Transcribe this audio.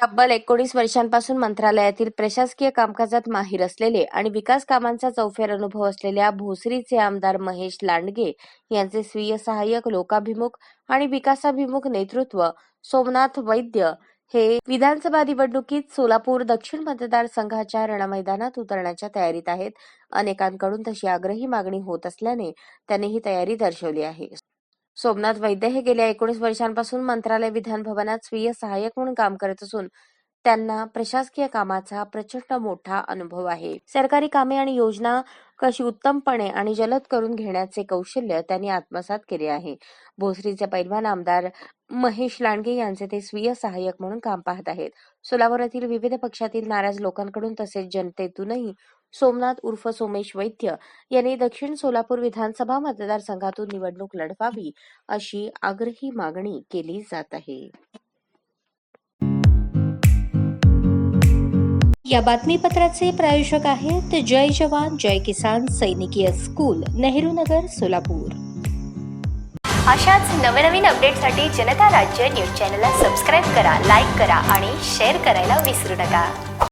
तब्बल एकोणीस वर्षांपासून मंत्रालयातील प्रशासकीय कामकाजात माहीर असलेले आणि विकास कामांचा चौफेर अनुभव असलेल्या भोसरीचे आमदार महेश लांडगे यांचे स्वीय सहाय्यक लोकाभिमुख आणि विकासाभिमुख नेतृत्व सोमनाथ वैद्य हे विधानसभा निवडणुकीत सोलापूर दक्षिण मतदारसंघाच्या रणमैदानात उतरण्याच्या तयारीत आहेत. अनेकांकडून तशी आग्रही मागणी होत असल्याने त्यांनी ही तयारी दर्शवली आहे. सोमनाथ वैद्य हे गेल्या एकोणीस वर्षांपासून मंत्रालय विधान भवनात स्वीय सहाय्यक म्हणून काम करत असून त्यांना प्रशासकीय कामाचा प्रचंड मोठा अनुभव आहे. सरकारी कामे आणि योजना कशी उत्तमपणे आणि जलद करून घेण्याचे कौशल्य त्यांनी आत्मसात केले आहे. भोसरीचे पैलवान आमदार महेश लांडगे यांचे ते स्वीय सहाय्यक म्हणून काम पाहत आहेत. सोलापुरातील विविध पक्षातील नाराज लोकांकडून तसेच जनतेतूनही सोमनाथ उर्फ सोमेश वैद्य यांनी दक्षिण सोलापूर विधानसभा मतदारसंघातून निवडणूक लढवावी अशी आग्रही मागणी केली जात आहे. या बातमीपत्राचे प्रायोजक आहेत जय जवान जय किसान सैनिकीय स्कूल नेहरू नगर सोलापूर. अशाच नवनवीन अपडेटसाठी जनता राज्य न्यूज चॅनलला सबस्क्राईब करा लाईक करा आणि शेअर करायला विसरू नका.